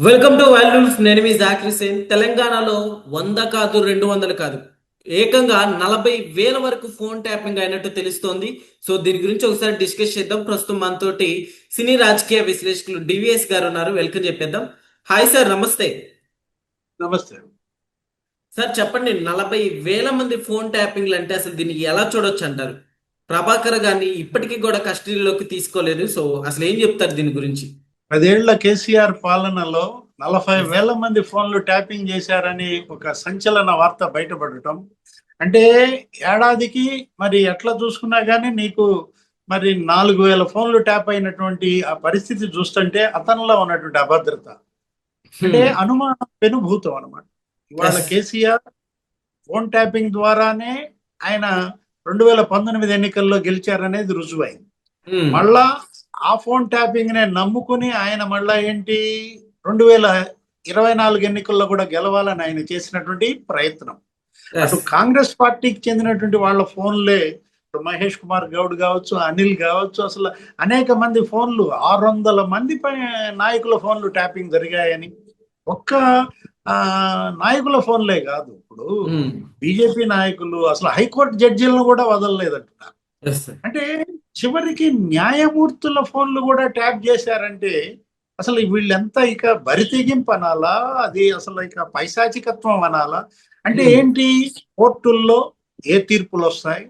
Welcome to values నేను మీ జాకిర్ సేన్ తెలంగాణలో వంద కాదు రెండు వందలు కాదు. ఏకంగా నలభై వేల వరకు ఫోన్ ట్యాపింగ్ అయినట్టు తెలుస్తోంది. సో దీని గురించి ఒకసారి డిస్కస్ చేద్దాం. ప్రస్తుతం మనతోటి సినీ రాజకీయ విశ్లేషకులు డివిఎస్ గారు ఉన్నారు. వెల్కమ్ చెప్పేద్దాం. హాయ్ సార్ నమస్తే. నమస్తే. సార్ చెప్పండి. నలభై వేల మంది ఫోన్ ట్యాపింగ్లు అంటే అసలు దీన్ని ఎలా చూడొచ్చు అంటారు? ప్రభాకర్ గారిని ఇప్పటికీ కూడా కస్టడీలోకి తీసుకోలేదు. సో అసలు ఏం చెప్తారు దీని గురించి? పదేళ్ళ కేసీఆర్ పాలనలో నలభై వేల మంది ఫోన్లు ట్యాపింగ్ చేశారని ఒక సంచలన వార్త బయటపడటం. అంటే ఏడాదికి మరి ఎట్లా చూసుకున్నా గానీ నీకు మరి నాలుగు వేల ఫోన్లు ట్యాప్ అయినటువంటి ఆ పరిస్థితి చూస్తుంటే అతనిలో ఉన్నటువంటి అభద్రత. అంటే అనుమానం పెనుభూతం అనమాట ఇవాళ. కేసీఆర్ ఫోన్ ట్యాపింగ్ ద్వారానే ఆయన రెండు వేల పంతొమ్మిది ఎన్నికల్లో గెలిచారనేది రుజువైంది. Hmm. మళ్ళా ఆ ఫోన్ ట్యాపింగ్ నే నమ్ముకుని ఆయన మళ్ళా ఏంటి రెండు వేల ఇరవై నాలుగు ఎన్నికల్లో కూడా గెలవాలని ఆయన చేసినటువంటి ప్రయత్నం. అటు కాంగ్రెస్ పార్టీకి చెందినటువంటి వాళ్ళ ఫోన్లే మహేష్ కుమార్ గౌడ్ కావచ్చు అనిల్ కావచ్చు అసలు అనేక మంది ఫోన్లు ఆరు వందల మంది నాయకుల ఫోన్లు ట్యాపింగ్ జరిగాయని ఒక్క నాయకుల ఫోన్లే కాదు ఇప్పుడు Hmm. బీజేపీ నాయకులు అసలు హైకోర్టు జడ్జీలను కూడా వదలలేదంటున్నారు. అంటే చివరికి న్యాయమూర్తుల ఫోన్లు కూడా ట్యాప్ చేశారంటే అసలు వీళ్ళెంత ఇక బరితెగింపు అనాలా? అది అసలు ఇక పైశాచికత్వం అనాలా? అంటే Hmm. ఏంటి? కోర్టుల్లో ఏ తీర్పులు వస్తాయి?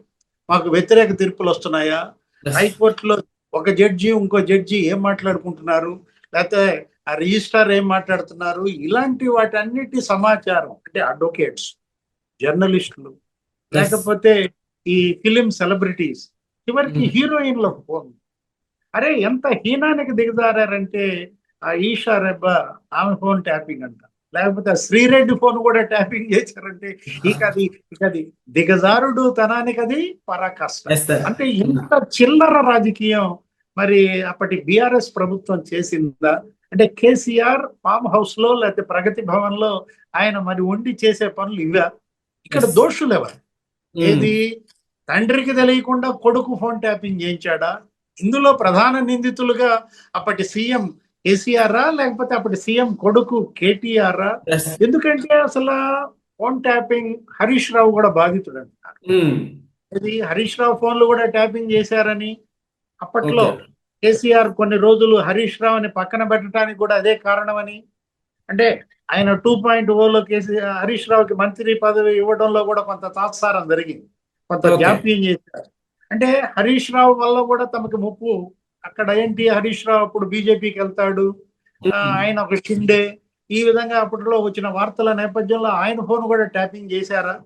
మాకు వ్యతిరేక తీర్పులు వస్తున్నాయా. హైకోర్టులో ఒక జడ్జి ఇంకో జడ్జి ఏం మాట్లాడుకుంటున్నారు? లేకపోతే ఆ రిజిస్ట్రార్ ఏం మాట్లాడుతున్నారు? ఇలాంటి వాటన్నిటి సమాచారం అంటే అడ్వకేట్స్ జర్నలిస్టులు. లేకపోతే ఈ ఫిలిం సెలబ్రిటీస్ చివరికి Hmm. హీరోయిన్ల ఫోన్ అరే ఎంత హీనానికి దిగజారంటే ఆ ఈషా రెబ్బ ఆమె ఫోన్ ట్యాపింగ్ అంట లేకపోతే శ్రీరెడ్డి ఫోన్ కూడా ట్యాపింగ్ చేశారంటే ఇక అది ఇక అది దిగజారుడు తనానికి అది పరాకాష్ట. అంటే ఇంత చిల్లర రాజకీయం మరి అప్పటి బిఆర్ఎస్ ప్రభుత్వం చేసిందా అంటే కేసీఆర్ ఫామ్ హౌస్లో లేకపోతే ప్రగతి భవన్లో ఆయన మరి వండి చేసే పనులు ఇవా ఇక్కడ. దోషులు ఎవరు. ఏది తండ్రికి తెలియకుండా కొడుకు ఫోన్ ట్యాపింగ్ చేయించాడా ఇందులో ప్రధాన నిందితులుగా అప్పటి సీఎం కేసీఆర్ లేకపోతే అప్పటి సీఎం కొడుకు కేటీఆర్. ఎందుకంటే అసలు ఫోన్ ట్యాపింగ్ హరీష్ రావు కూడా బాధితుడు అంటున్నారు Hmm. ఇది హరీష్ రావు ఫోన్లు కూడా ట్యాపింగ్ చేశారని అప్పట్లో. కేసీఆర్ కొన్ని రోజులు హరీష్ రావుని పక్కన పెట్టడానికి కూడా అదే కారణమని అంటే ఆయన టూ పాయింట్ ఓలో కేసీ హరీష్ రావుకి మంత్రి పదవి ఇవ్వడంలో కూడా కొంత తాత్సారం జరిగింది కొంత. జాప్యం చేశారు? అంటే హరీష్ రావు వల్ల కూడా తమకు ముప్పు. అక్కడ ఏంటి హరీష్ రావు అప్పుడు బీజేపీకి వెళ్తాడు. ఆయన ఒక షిండే. ఈ విధంగా అప్పట్లో వచ్చిన వార్తల నేపథ్యంలో ఆయన ఫోన్ కూడా ట్యాపింగ్ చేశారా.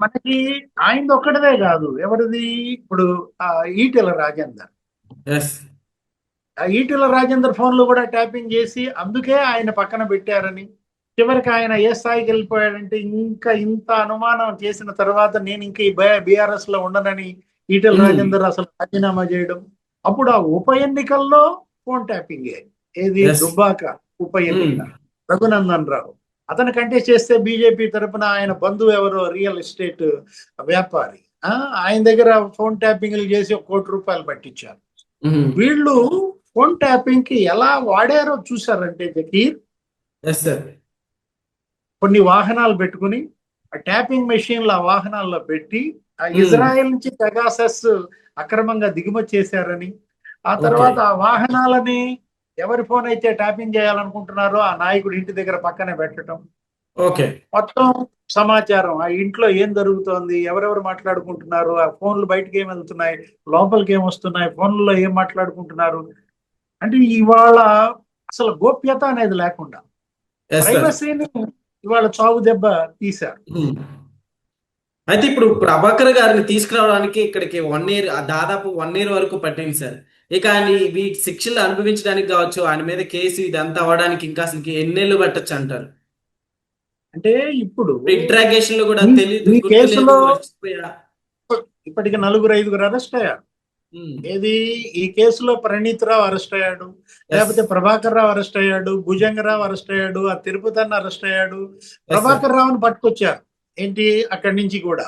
మనకి ఆయనది ఒక్కటిదే కాదు. ఎవరిది? ఇప్పుడు ఆ ఈటెల రాజేందర్. ఈటెల రాజేందర్ ఫోన్లు కూడా ట్యాపింగ్ చేసి అందుకే ఆయన పక్కన పెట్టారని. చివరికి ఆయన ఏ స్థాయికి వెళ్ళిపోయాడంటే ఇంకా ఇంత అనుమానం చేసిన తర్వాత నేను ఇంకా ఈ బీఆర్ఎస్లో ఉండనని ఈటెల. రాజేందర్ అసలు రాజీనామా చేయడం అప్పుడు ఆ ఉప ఎన్నికల్లో ఫోన్ ట్యాపింగ్ ఏది. దుబ్బాక ఉప ఎన్నిక. రఘునందన్ రావు అతను కంటే చేస్తే బీజేపీ తరపున ఆయన బంధువు ఎవరో రియల్ ఎస్టేట్ వ్యాపారి ఆయన దగ్గర ఫోన్ ట్యాపింగ్లు చేసి ఒక కోటి రూపాయలు పట్టించారు. వీళ్ళు ఫోన్ ట్యాపింగ్కి ఎలా వాడారో చూసారంటే జకీర్. కొన్ని వాహనాలు పెట్టుకుని ఆ ట్యాపింగ్ మెషిన్లు ఆ వాహనాల్లో పెట్టి ఆ. ఇజ్రాయెల్ నుంచి పెగాసస్ అక్రమంగా దిగుమతి చేశారని ఆ తర్వాత ఆ వాహనాలని ఎవరి ఫోన్ అయితే ట్యాపింగ్ చేయాలనుకుంటున్నారో ఆ నాయకుడు ఇంటి దగ్గర పక్కనే పెట్టడం Okay. మొత్తం సమాచారం ఆ ఇంట్లో ఏం జరుగుతోంది ఎవరెవరు మాట్లాడుకుంటున్నారు ఆ ఫోన్లు బయటకు ఏం వెళ్తున్నాయి లోపలికి ఏం వస్తున్నాయి ఫోన్లలో ఏం మాట్లాడుకుంటున్నారు అంటే ఇవాళ అసలు గోప్యత అనేది లేకుండా. ప్రైవసీని ఇవాళ చావు దెబ్బ తీశారు. అయితే ఇప్పుడు ప్రభాకర్ గారిని తీసుకురావడానికి ఇక్కడికి వన్ ఇయర్ దాదాపు వన్ ఇయర్ వరకు పట్టింది సార్ ఇక ఆయన ఈ శిక్షలు అనుభవించడానికి కావచ్చు ఆయన మీద కేసు ఇదంతా అవ్వడానికి ఇంకా అసలు ఎన్నేళ్ళు పట్టొచ్చు అంటారు అంటే ఇప్పుడు ఇంట్రాగేషన్లో కూడా తెలియదు కేసులో-. ఇప్పటికి నలుగురు ఐదుగురు అరెస్ట్ అయ్యారు. ఏది? ఈ కేసులో ప్రణీత్ రావు అరెస్ట్ అయ్యాడు. లేకపోతే ప్రభాకర్ రావు అరెస్ట్ అయ్యాడు. భుజంగరావు అరెస్ట్ అయ్యాడు. ఆ తిరుపతి అన్న అరెస్ట్ అయ్యాడు. ప్రభాకర్ రావుని పట్టుకొచ్చారు. ఏంటి? అక్కడి నుంచి కూడా.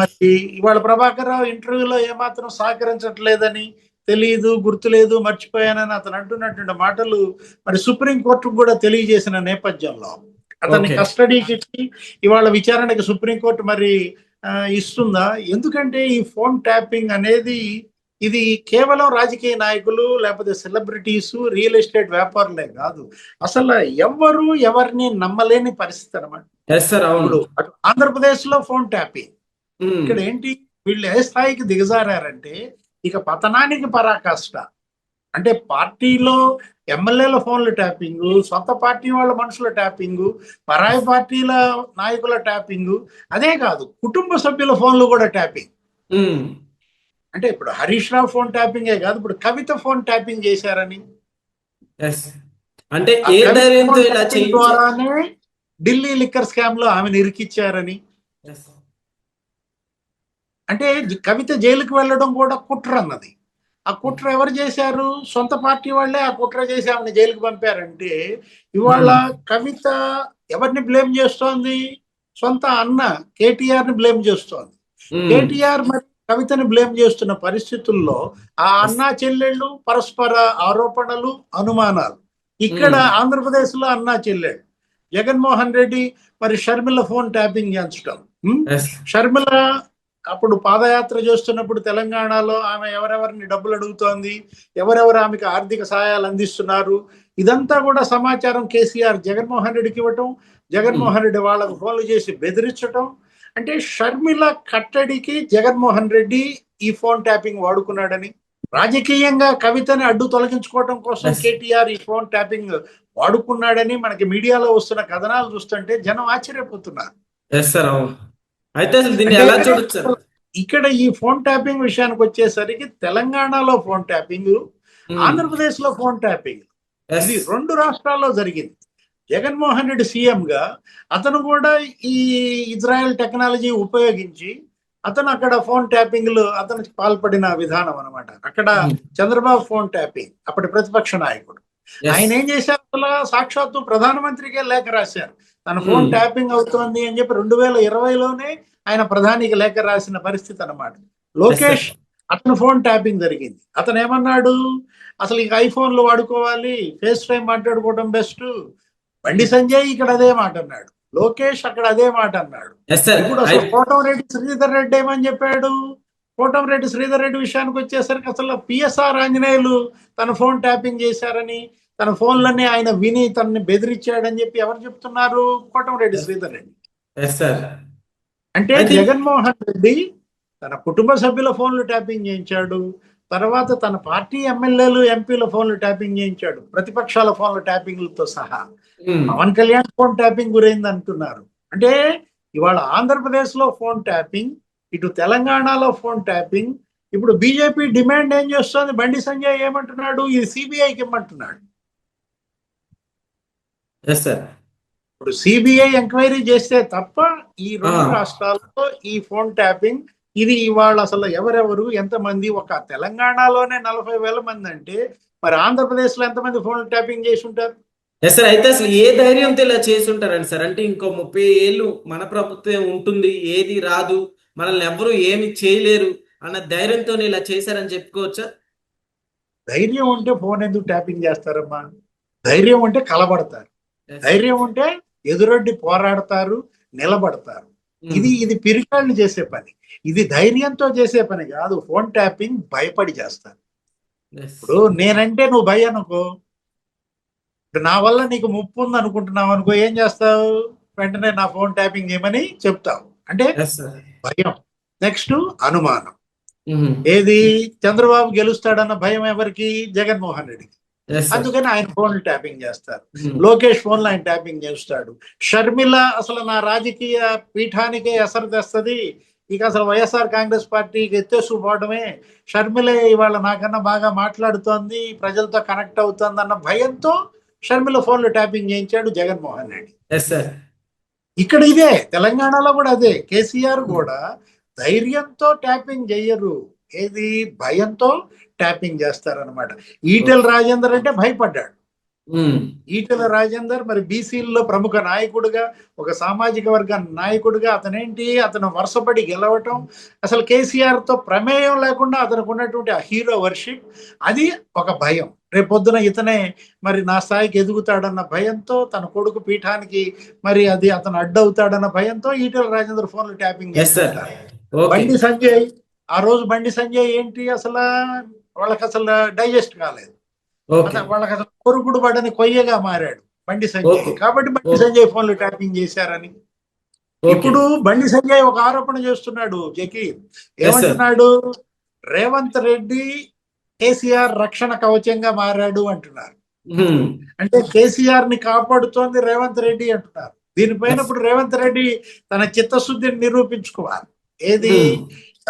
మరి ఇవాళ ప్రభాకర్ రావు ఇంటర్వ్యూలో ఏమాత్రం సహకరించట్లేదని తెలియదు గుర్తులేదు మర్చిపోయానని అతను అంటున్నటువంటి మాటలు మరి సుప్రీం కోర్టుకు కూడా తెలియజేసిన నేపథ్యంలో అతన్ని. కస్టడీకి ఇచ్చి ఇవాళ విచారణకి సుప్రీంకోర్టు మరి ఇస్తుందా? ఎందుకంటే ఈ ఫోన్ ట్యాపింగ్ అనేది ఇది కేవలం రాజకీయ నాయకులు లేకపోతే సెలబ్రిటీస్ రియల్ ఎస్టేట్ వ్యాపారులే కాదు. అసలు ఎవరు ఎవరిని నమ్మలేని పరిస్థితి అనమాట ఆంధ్రప్రదేశ్లో ఫోన్ ట్యాపింగ్. ఇక్కడ ఏంటి వీళ్ళు ఏ స్థాయికి దిగజారారంటే ఇక పతనానికి పరాకాష్ట. అంటే పార్టీలో ఎమ్మెల్యేల ఫోన్ల ట్యాపింగ్ సొంత పార్టీ వాళ్ళ మనుషుల ట్యాపింగ్ పరాయి పార్టీల నాయకుల ట్యాపింగ్ అదే కాదు కుటుంబ సభ్యుల ఫోన్లు కూడా ట్యాపింగ్. అంటే ఇప్పుడు హరీష్ రావు ఫోన్ ట్యాపింగే కాదు ఇప్పుడు కవిత ఫోన్ ట్యాపింగ్ చేశారని. అంటే ద్వారానే ఢిల్లీ లిక్కర్ స్కామ్లో ఆమెను ఇరికిచ్చారని. అంటే కవిత జైలుకి వెళ్ళడం కూడా కుట్ర అన్నది. ఆ కుట్ర ఎవరు చేశారు? సొంత పార్టీ వాళ్ళే ఆ కుట్ర చేసి ఆమెను జైలుకి పంపారంటే ఇవాళ కవిత ఎవరిని బ్లేమ్ చేస్తోంది? సొంత అన్న కేటీఆర్ని బ్లేమ్ చేస్తోంది. కేటీఆర్ మరి కవితని బ్లేమ్ చేస్తున్న పరిస్థితుల్లో ఆ అన్నా చెల్లెళ్ళు పరస్పర ఆరోపణలు అనుమానాలు. ఇక్కడ. ఆంధ్రప్రదేశ్లో అన్నా చెల్లెళ్ళు. జగన్మోహన్ రెడ్డి మరి షర్మిల ఫోన్ ట్యాపింగ్ చేయించడం. షర్మిల అప్పుడు పాదయాత్ర చేస్తున్నప్పుడు తెలంగాణలో ఆమె ఎవరెవరిని డబ్బులు అడుగుతోంది ఎవరెవరు ఆమెకు ఆర్థిక సహాయాలు అందిస్తున్నారు ఇదంతా కూడా సమాచారం కేసీఆర్ జగన్మోహన్ రెడ్డికి ఇవ్వటం జగన్మోహన్ రెడ్డి వాళ్ళకు ఫోన్లు చేసి బెదిరించటం. అంటే షర్మిల కట్టడికి జగన్మోహన్ రెడ్డి ఈ ఫోన్ ట్యాపింగ్ వాడుకున్నాడని రాజకీయంగా కవితని అడ్డు తొలగించుకోవడం కోసం. కేటీఆర్ ఈ ఫోన్ ట్యాపింగ్ వాడుకున్నాడని మనకి మీడియాలో వస్తున్న కథనాలు చూస్తుంటే జనం ఆశ్చర్యపోతున్నారు. అయితే అసలు దీన్ని ఎలా చూడొచ్చు ఇక్కడ ఈ ఫోన్ ట్యాపింగ్ విషయానికి వచ్చేసరికి తెలంగాణలో ఫోన్ ట్యాపింగ్ ఆంధ్రప్రదేశ్లో ఫోన్ ట్యాపింగ్. ఇది రెండు రాష్ట్రాల్లో జరిగింది. జగన్మోహన్ రెడ్డి సీఎం గా అతను కూడా ఈ ఇజ్రాయెల్ టెక్నాలజీ ఉపయోగించి అతను అక్కడ ఫోన్ ట్యాపింగ్లు అతనికి పాల్పడిన విధానం అన్నమాట. అక్కడ చంద్రబాబు ఫోన్ ట్యాపింగ్ అప్పటి ప్రతిపక్ష నాయకుడు. ఆయన ఏం చేశారు? అసలు సాక్షాత్తు ప్రధానమంత్రికే లేఖ రాశారు. తన ఫోన్. ట్యాపింగ్ అవుతోంది అని చెప్పి రెండు వేల ఇరవైలోనే ఆయన ప్రధానికి లేఖ రాసిన పరిస్థితి అన్నమాట. లోకేష్ అతను ఫోన్ ట్యాపింగ్ జరిగింది. అతను ఏమన్నాడు? అసలు ఇక ఐఫోన్లు వాడుకోవాలి ఫేస్ టైం మాట్లాడుకోవడం బెస్ట్. బండి సంజయ్ ఇక్కడ అదే మాట అన్నాడు. లోకేష్ అక్కడ అదే మాట అన్నాడు. ఇప్పుడు అసలు కోటంరెడ్డి శ్రీధర్ రెడ్డి ఏమని చెప్పాడు? కోటంరెడ్డి శ్రీధర్ రెడ్డి విషయానికి వచ్చేసరికి అసలు పిఎస్ఆర్ ఆంజనేయులు తన ఫోన్ ట్యాపింగ్ చేశారని తన ఫోన్లన్నీ ఆయన విని తనని బెదిరించాడని చెప్పి ఎవరు చెప్తున్నారు? కోటంరెడ్డి శ్రీధర్ రెడ్డి. అంటే జగన్మోహన్ రెడ్డి తన కుటుంబ సభ్యుల ఫోన్లు ట్యాపింగ్ చేయించాడు. తర్వాత తన పార్టీ ఎమ్మెల్యేలు ఎంపీల ఫోన్లు ట్యాపింగ్ చేయించాడు. ప్రతిపక్షాల ఫోన్ల ట్యాపింగ్లతో సహా. Um, Pawan Kalyan phone tapping గురైంది అంటున్నారు అంటే ఇవాళ ఆంధ్రప్రదేశ్లో ఫోన్ ట్యాపింగ్ ఇటు తెలంగాణలో ఫోన్ ట్యాపింగ్ ఇప్పుడు బీజేపీ డిమాండ్ ఏం చేస్తోంది? బండి సంజయ్ ఏమంటున్నాడు? ఇది సిబిఐకి ఇమ్మంటున్నాడు. ఇప్పుడు సిబిఐ ఎంక్వైరీ చేస్తే తప్ప ఈ రెండు. రాష్ట్రాల్లో ఈ ఫోన్ ట్యాపింగ్ ఇది ఇవాళ అసలు ఎవరెవరు ఎంతమంది ఒక తెలంగాణలోనే నలభై వేల మంది అంటే మరి ఆంధ్రప్రదేశ్లో ఎంతమంది ఫోన్ ట్యాపింగ్ చేసి ఉంటారు? ఎస్ సార్ అయితే అసలు ఏ ధైర్యంతో ఇలా చేసి ఉంటారండి సార్? అంటే ఇంకో ముప్పై ఏళ్ళు మన ప్రభుత్వం ఉంటుంది ఏది రాదు మనల్ని ఎవరు ఏమి చేయలేరు అన్న ధైర్యంతో ఇలా చేశారని చెప్పుకోవచ్చా? ధైర్యం ఉంటే ఫోన్ ఎందుకు ట్యాపింగ్ చేస్తారమ్మా? ధైర్యం ఉంటే కలబడతారు. ధైర్యం ఉంటే ఎదురొడ్డి పోరాడతారు నిలబడతారు. ఉమ్, ఇది ఇది పిరికాళ్ళు చేసే పని. ఇది ధైర్యంతో చేసే పని కాదు ఫోన్ ట్యాపింగ్ భయపడి చేస్తారు. ఇప్పుడు నేనంటే నువ్వు భయ అనుకో. నా వల్ల నీకు ముప్పు ఉంది అనుకుంటున్నావు అనుకో ఏం చేస్తావు? వెంటనే నా ఫోన్ ట్యాపింగ్ చేయమని చెప్తావు. అంటే. భయం. నెక్స్ట్ అనుమానం. ఉమ్, ఏది? చంద్రబాబు గెలుస్తాడన్న భయం ఎవరికి? జగన్మోహన్ రెడ్డికి. అందుకని ఆయన ఫోన్ ట్యాపింగ్ చేస్తారు. ఉమ్, లోకేష్ ఫోన్ ఆయన ట్యాపింగ్ చేస్తాడు. షర్మిల అసలు నా రాజకీయ పీఠానికే ఎసరు తెస్తుంది. ఇక అసలు వైఎస్ఆర్ కాంగ్రెస్ పార్టీకి ఎత్తేసుకుపోవడమే షర్మిల ఇవాళ నాకన్నా బాగా మాట్లాడుతోంది ప్రజలతో కనెక్ట్ అవుతోంది అన్న భయంతో షర్మిల ఫోన్లు ట్యాపింగ్ చేయించాడు జగన్మోహన్ రెడ్డి. ఇక్కడ ఇదే తెలంగాణలో కూడా అదే. కేసీఆర్ కూడా ధైర్యంతో ట్యాపింగ్ చెయ్యరు ఏది? భయంతో ట్యాపింగ్ చేస్తారనమాట ఈటెల్ రాజేందర్ అంటే భయపడ్డాడు. ఈటెల రాజేందర్ మరి బీసీల్లో ప్రముఖ నాయకుడిగా ఒక సామాజిక వర్గ నాయకుడిగా అతనేంటి? అతను వరుసపడి గెలవటం. అసలు కేసీఆర్తో ప్రమేయం లేకుండా అతనికి ఉన్నటువంటి ఆ హీరో వర్షిప్ అది ఒక భయం. రేపొద్దున ఇతనే మరి నా స్థాయికి ఎదుగుతాడన్న భయంతో తన కొడుకు పీఠానికి మరి అది అతను అడ్డవుతాడన్న భయంతో ఈటెల రాజేందర్ ఫోన్లు ట్యాపింగ్ ఓకే బండి సంజయ్ ఆ రోజు బండి సంజయ్ ఏంటి అసలు? వాళ్ళకి అసలు డైజెస్ట్ కాలేదు. వాళ్ళకి అసలు కొరుకుడు పడని కొయ్యగా మారాడు బండి సంజయ్. కాబట్టి బండి. సంజయ్ ఫోన్లు ట్యాపింగ్ చేశారని. ఇప్పుడు బండి సంజయ్ ఒక ఆరోపణ చేస్తున్నాడు జకి ఏమంటున్నాడు? రేవంత్ రెడ్డి కేసీఆర్ రక్షణ కవచంగా మారాడు అంటున్నారు. అంటే కేసీఆర్ని కాపాడుతోంది రేవంత్ రెడ్డి అంటున్నారు. దీనిపైన. ఇప్పుడు రేవంత్ రెడ్డి తన చిత్తశుద్ధిని నిరూపించుకోవాలి. ఏది?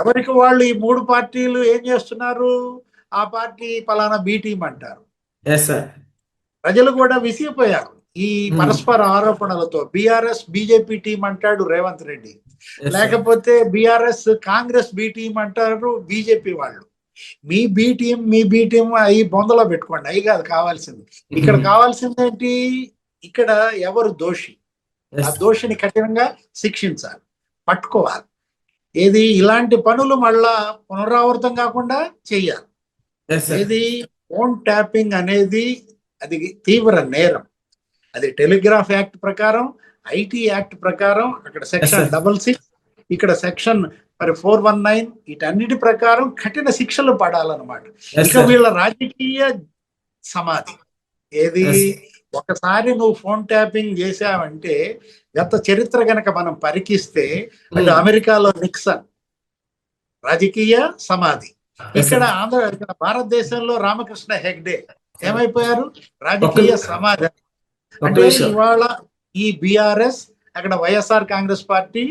ఎవరికి వాళ్ళు ఈ మూడు పార్టీలు ఏం చేస్తున్నారు? ఆ పార్టీ పలానా బి టీం అంటారు. ప్రజలు కూడా విసిగిపోయారు. ఈ Hmm. పరస్పర ఆరోపణలతో బీఆర్ఎస్ బీజేపీ టీం అంటాడు రేవంత్ రెడ్డి. లేకపోతే బీఆర్ఎస్ కాంగ్రెస్ బి టీం అంటారు బీజేపీ వాళ్ళు. మీ బి టీం మీ బి టీం అవి బొందలో పెట్టుకోండి. అవి కాదు కావాల్సింది. ఇక్కడ ఉమ్, కావాల్సింది ఏంటి? ఇక్కడ ఎవరు దోషి? ఆ దోషిని కఠినంగా శిక్షించాలి. పట్టుకోవాలి. ఏది ఇలాంటి పనులు మళ్ళా పునరావృతం కాకుండా చెయ్యాలి. ఏది ఫోన్ ట్యాపింగ్ అనేది అది తీవ్ర నేరం అది టెలిగ్రాఫ్ యాక్ట్ ప్రకారం ఐటీ యాక్ట్ ప్రకారం అక్కడ సెక్షన్. డబల్ సిక్స్ ఇక్కడ సెక్షన్ మరి ఫోర్ వన్ నైన్ వీటన్నిటి ప్రకారం కఠిన శిక్షలు పడాలన్నమాట ఇక. వీళ్ళ రాజకీయ సమాధి ఏది. ఒకసారి నువ్వు ఫోన్ ట్యాపింగ్ చేసావంటే గత చరిత్ర గనక మనం పరికిస్తే అటు ఉమ్, అమెరికాలో నిక్సన్. రాజకీయ సమాధి. ఎస్ ఇక్కడ. ఆంధ్ర ఇక్కడ భారతదేశంలో రామకృష్ణ హెగ్డే ఏమైపోయారు? రాజకీయ సమాధి. అంటే. ఇవాళ ఈ బిఆర్ఎస్ అక్కడ వైఎస్ఆర్ కాంగ్రెస్ పార్టీ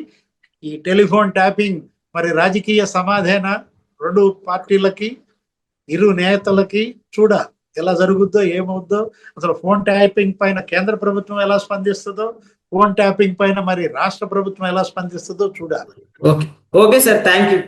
ఈ టెలిఫోన్ ట్యాపింగ్ మరి రాజకీయ సమాధేన? రెండు పార్టీలకి ఇరు నేతలకి చూడాలి. ఎలా జరుగుద్దో ఏమవుద్దో అసలు ఫోన్ ట్యాపింగ్ పైన కేంద్ర ప్రభుత్వం ఎలా స్పందిస్తుందో ఫోన్ ట్యాపింగ్ పైన మరి రాష్ట్ర ప్రభుత్వం ఎలా స్పందిస్తుందో చూడాలి. Okay. Okay sir thank you